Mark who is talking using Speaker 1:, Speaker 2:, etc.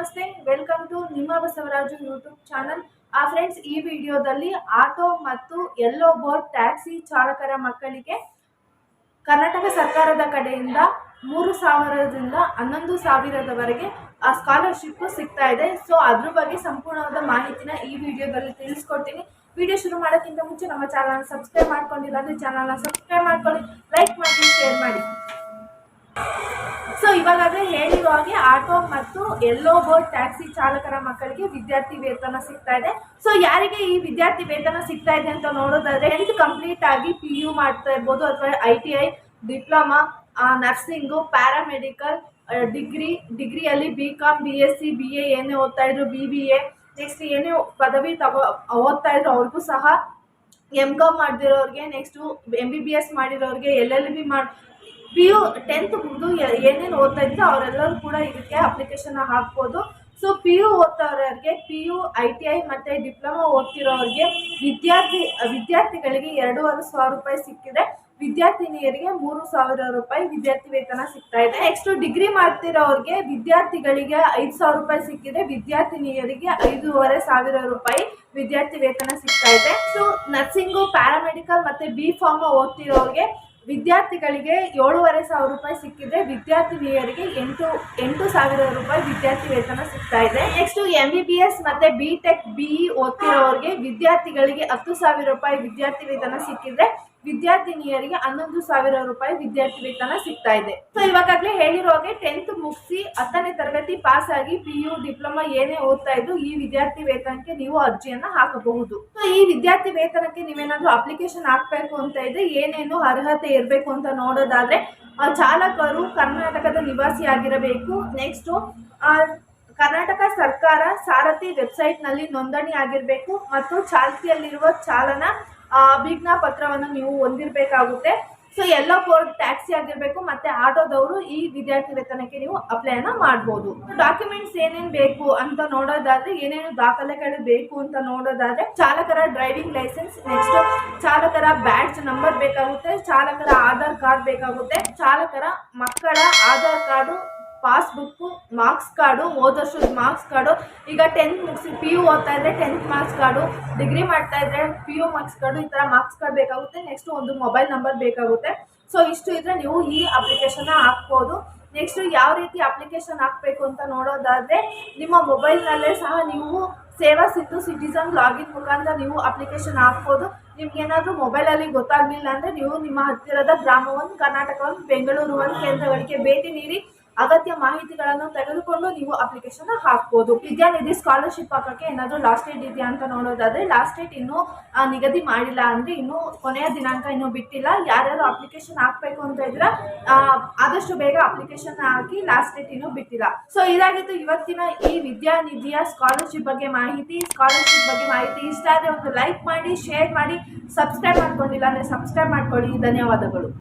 Speaker 1: ನಮಸ್ತೆ. Welcome to ನಿಮ್ಮ Basavaraju YouTube channel ಆ ಫ್ರೆಂಡ್ಸ್ ಈ ವಿಡಿಯೋದಲ್ಲಿ ಆಟೋ ಮತ್ತು ಎಲ್ಲೋ ಬೋರ್ಡ್ ಟ್ಯಾಕ್ಸಿ ಚಾಲಕರ ಮಕ್ಕಳಿಗೆ ಕರ್ನಾಟಕ ಸರ್ಕಾರದ ಕಡೆಯಿಂದ ಮೂರು ಸಾವಿರದಿಂದ ಹನ್ನೊಂದು ಸಾವಿರದವರೆಗೆ ಆ ಸ್ಕಾಲರ್ಶಿಪ್ ಸಿಗ್ತಾ ಇದೆ. ಸೊ ಅದ್ರ ಬಗ್ಗೆ ಸಂಪೂರ್ಣವಾದ ಮಾಹಿತಿನ ಈ ವಿಡಿಯೋದಲ್ಲಿ ತಿಳಿಸ್ಕೊಡ್ತೀನಿ. ವಿಡಿಯೋ ಶುರು ಮಾಡೋಕ್ಕಿಂತ ಮುಂಚೆ ನಮ್ಮ ಚಾನಲ್ನ ಸಬ್ಸ್ಕ್ರೈಬ್ ಮಾಡ್ಕೊಂಡಿಲ್ಲ ಅಂದರೆ ಚಾನಲ್ನ ಸಬ್ಸ್ಕ್ರೈಬ್ ಮಾಡ್ಕೊಳ್ಳಿ. ಲೈಕ್ ಮಾಡಿ ಹಾಗೆ ಆಟೋ ಮತ್ತು ಎಲ್ಲೋ ಬೋರ್ಡ್ ಟ್ಯಾಕ್ಸಿ ಚಾಲಕರ ಮಕ್ಕಳಿಗೆ ವಿದ್ಯಾರ್ಥಿ ವೇತನ ಸಿಗ್ತಾ ಇದೆ. ಸೊ ಯಾರಿಗೆ ಈ ವಿದ್ಯಾರ್ಥಿ ವೇತನ ಸಿಗ್ತಾ ಇದೆ ಅಂತ ನೋಡೋದಾದ್ರೆ ಟೆಂತ್ ಕಂಪ್ಲೀಟ್ ಆಗಿ ಪಿ ಯು ಮಾಡ್ತಾ ಇರ್ಬೋದು ಅಥವಾ I T I diploma nursing, paramedical degree, ಡಿಗ್ರಿಯಲ್ಲಿ B Com B S C B A ಏನೇ ಓದ್ತಾ ಇದ್ರು ಬಿ ಬಿ ಎ ನೆಕ್ಸ್ಟ್ ಏನೇ ಪದವಿ ತಗೋ, ಓದ್ತಾ ಇದ್ರು, ಅವ್ರಿಗೂ ಸಹ M com ಮಾಡ್ದಿರೋರಿಗೆ next M B B S ಮಾಡಿರೋರಿಗೆ L L B ಮಾಡಿ ಪಿ ಯು ಟೆಂತ್ ಮುಗಿದು ಏನೇನು ಓದ್ತಾ ಇದ್ರೆ ಅವರೆಲ್ಲರೂ ಕೂಡ ಇದಕ್ಕೆ ಅಪ್ಲಿಕೇಶನ್ ಹಾಕ್ಬೋದು. So P U ಓದ್ತವ್ರಿಗೆ P U I T I ಮತ್ತು ಡಿಪ್ಲೊಮಾ ಓದ್ತಿರೋರಿಗೆ ವಿದ್ಯಾರ್ಥಿ ವಿದ್ಯಾರ್ಥಿಗಳಿಗೆ ಎರಡೂವರೆ ಸಾವಿರ ರೂಪಾಯಿ ಸಿಕ್ಕಿದೆ. ವಿದ್ಯಾರ್ಥಿನಿಯರಿಗೆ ಮೂರು ಸಾವಿರ ರೂಪಾಯಿ ವಿದ್ಯಾರ್ಥಿ ವೇತನ ಸಿಗ್ತಾ ಇದೆ. ನೆಕ್ಸ್ಟ್ ಡಿಗ್ರಿ ಮಾಡ್ತಿರೋರಿಗೆ ವಿದ್ಯಾರ್ಥಿಗಳಿಗೆ ಐದು ಸಾವಿರ ರೂಪಾಯಿ ಸಿಕ್ಕಿದೆ. ವಿದ್ಯಾರ್ಥಿನಿಯರಿಗೆ ಐದೂವರೆ ಸಾವಿರ ರೂಪಾಯಿ ವಿದ್ಯಾರ್ಥಿ ವೇತನ ಸಿಗ್ತಾ ಇದೆ. ಸೊ ನರ್ಸಿಂಗು ಪ್ಯಾರಾಮೆಡಿಕಲ್ ಮತ್ತೆ ಬಿ ಫಾರ್ಮ್ ಓದ್ತಿರೋರಿಗೆ ವಿದ್ಯಾರ್ಥಿಗಳಿಗೆ ಏಳೂವರೆ ಸಾವಿರ ರೂಪಾಯಿ ಸಿಕ್ಕಿದ್ರೆ ವಿದ್ಯಾರ್ಥಿನಿಯರಿಗೆ ಎಂಟು ಎಂಟು ಸಾವಿರ ರೂಪಾಯಿ ವಿದ್ಯಾರ್ಥಿ ವೇತನ ಸಿಗ್ತಾ ಇದೆ. Next M B B S ಮತ್ತೆ ಬಿ ಟೆಕ್ ಬಿ ಓದ್ತಿರೋರಿಗೆ ವಿದ್ಯಾರ್ಥಿಗಳಿಗೆ ಹತ್ತು ಸಾವಿರ ರೂಪಾಯಿ ವಿದ್ಯಾರ್ಥಿ ವೇತನ ಸಿಕ್ಕಿದ್ರೆ ವಿದ್ಯಾರ್ಥಿನಿಯರಿಗೆ ಹನ್ನೊಂದು ಸಾವಿರ ರೂಪಾಯಿ ವಿದ್ಯಾರ್ಥಿ ವೇತನ ಸಿಗ್ತಾ ಇದೆ. ಸೊ ಇವಾಗಲೇ ಹೇಳಿರೋ ಹಾಗೆ ಟೆಂತ್ ಮುಗಿಸಿ ಹತ್ತನೇ ತರಗತಿ ಪಾಸ್ ಆಗಿ ಪಿ ಯು ಡಿಪ್ಲೊಮಾ ಏನೇ ಓದ್ತಾ ಇದ್ದು ಈ ವಿದ್ಯಾರ್ಥಿ ವೇತನಕ್ಕೆ ನೀವು ಅರ್ಜಿಯನ್ನ ಹಾಕಬಹುದು. ಸೊ ಈ ವಿದ್ಯಾರ್ಥಿ ವೇತನಕ್ಕೆ ನೀವೇನಾದ್ರೂ ಅಪ್ಲಿಕೇಶನ್ ಹಾಕ್ಬೇಕು ಅಂತ ಇದ್ರೆ ಏನೇನು ಅರ್ಹತೆ ಇರಬೇಕು ಅಂತ ನೋಡೋದಾದ್ರೆ ಚಾಲಕರು ಕರ್ನಾಟಕದ ನಿವಾಸಿ ಆಗಿರಬೇಕು. ನೆಕ್ಸ್ಟ್ ಕರ್ನಾಟಕ ಸರ್ಕಾರ ಸಾರಥಿ ವೆಬ್ಸೈಟ್ನಲ್ಲಿ ನೋಂದಣಿ ಆಗಿರಬೇಕು. ಮತ್ತು ಚಾಲ್ತಿಯಲ್ಲಿರುವ ಚಾಲನ ಅಭಿಜ್ಞಾ ಪತ್ರವನ್ನು ನೀವು ಹೊಂದಿರಬೇಕಾಗುತ್ತೆ. ಸೊ ಎಲ್ಲ ಫೋರ್ ಟ್ಯಾಕ್ಸಿ ಆಗಿರಬೇಕು, ಮತ್ತೆ ಆಟೋದವರು ಈ ವಿದ್ಯಾರ್ಥಿ ವೇತನಕ್ಕೆ ನೀವು ಅಪ್ಲೈನ ಮಾಡ್ಬೋದು. ಡಾಕ್ಯುಮೆಂಟ್ಸ್ ಏನೇನು ಬೇಕು ಅಂತ ನೋಡೋದಾದ್ರೆ, ಏನೇನು ದಾಖಲೆಗಳು ಬೇಕು ಅಂತ ನೋಡೋದಾದ್ರೆ, ಚಾಲಕರ ಡ್ರೈವಿಂಗ್ ಲೈಸೆನ್ಸ್ ನೆಕ್ಸ್ಟ್ ಚಾಲಕರ ಬ್ಯಾಡ್ಜ್ ನಂಬರ್ ಬೇಕಾಗುತ್ತೆ, ಚಾಲಕರ ಆಧಾರ್ ಕಾರ್ಡ್ ಬೇಕಾಗುತ್ತೆ, ಚಾಲಕರ ಮಕ್ಕಳ Aadhaar card passbook, marks card ಹೋದ ವರ್ಷದ ಮಾರ್ಕ್ಸ್ ಕಾರ್ಡು. ಈಗ ಟೆಂತ್ ಮುಗಿಸಿ ಪಿ ಯು ಓದ್ತಾ ಇದ್ರೆ ಟೆಂತ್ ಮಾರ್ಕ್ಸ್ ಕಾರ್ಡು, ಡಿಗ್ರಿ ಮಾಡ್ತಾ ಇದ್ರೆ ಪಿ ಯು ಮಾರ್ಕ್ಸ್ ಕಾರ್ಡು, ಈ ಥರ ಮಾರ್ಕ್ಸ್ ಕಾರ್ಡ್ ಬೇಕಾಗುತ್ತೆ. ನೆಕ್ಸ್ಟ್ ಒಂದು ಮೊಬೈಲ್ ನಂಬರ್ ಬೇಕಾಗುತ್ತೆ. ಸೊ ಇಷ್ಟು ಇದ್ರೆ ನೀವು ಈ ಅಪ್ಲಿಕೇಶನ್ನ ಹಾಕ್ಬೋದು. ನೆಕ್ಸ್ಟ್ ಯಾವ ರೀತಿ ಅಪ್ಲಿಕೇಶನ್ ಹಾಕ್ಬೇಕು ಅಂತ ನೋಡೋದಾದರೆ, ನಿಮ್ಮ ಮೊಬೈಲ್ನಲ್ಲೇ ಸಹ ನೀವು ಸೇವಾ ಸಿಂಧು ಸಿಟಿಸನ್ ಲಾಗಿನ್ ಮುಖಾಂತರ ನೀವು ಅಪ್ಲಿಕೇಶನ್ ಹಾಕ್ಬೋದು. ನಿಮ್ಗೆ ಏನಾದರೂ ಮೊಬೈಲಲ್ಲಿ ಗೊತ್ತಾಗಲಿಲ್ಲ ಅಂದರೆ ನೀವು ನಿಮ್ಮ ಹತ್ತಿರದ ಗ್ರಾಮವನ್ನು ಕರ್ನಾಟಕ ಒಂದು ಬೆಂಗಳೂರು ಒಂದು ಕೇಂದ್ರಗಳಿಗೆ ಭೇಟಿ ನೀಡಿ. ಅಗತ್ಯ ಮಾಹಿತಿಗಳನ್ನು ತೆಗೆದುಕೊಂಡು ನೀವು ಅಪ್ಲಿಕೇಶನ್ ಹಾಕ್ಬೋದು. ವಿದ್ಯಾನಿಧಿ ಸ್ಕಾಲರ್ಶಿಪ್ ಹಾಕೋಕ್ಕೆ ಏನಾದರೂ ಲಾಸ್ಟ್ ಡೇಟ್ ಇದೆಯಾ ಅಂತ ನೋಡೋದಾದ್ರೆ ಲಾಸ್ಟ್ ಡೇಟ್ ಇನ್ನೂ ನಿಗದಿ ಮಾಡಿಲ್ಲ ಅಂದರೆ ಇನ್ನೂ ಕೊನೆಯ ದಿನಾಂಕ ಇನ್ನೂ ಬಿಟ್ಟಿಲ್ಲ. ಯಾರ್ಯಾರು ಅಪ್ಲಿಕೇಶನ್ ಹಾಕಬೇಕು ಅಂತ ಇದ್ರೆ ಆದಷ್ಟು ಬೇಗ ಅಪ್ಲಿಕೇಶನ್ ಹಾಕಿ ಲಾಸ್ಟ್ ಡೇಟ್ ಇನ್ನೂ ಬಿಟ್ಟಿಲ್ಲ. ಸೊ ಇದಾಗಿತ್ತು ಇವತ್ತಿನ ಈ ವಿದ್ಯಾನಿಧಿಯ ಸ್ಕಾಲರ್ಶಿಪ್ ಬಗ್ಗೆ ಮಾಹಿತಿ. ಸ್ಕಾಲರ್ಶಿಪ್ ಬಗ್ಗೆ ಮಾಹಿತಿ ಇಷ್ಟ ಆದರೆ ಒಂದು ಲೈಕ್ ಮಾಡಿ ಶೇರ್ ಮಾಡಿ ಸಬ್ಸ್ಕ್ರೈಬ್ ಮಾಡ್ಕೊಂಡಿಲ್ಲ ಅಂದರೆ ಸಬ್ಸ್ಕ್ರೈಬ್ ಮಾಡ್ಕೊಳ್ಳಿ. ಧನ್ಯವಾದಗಳು.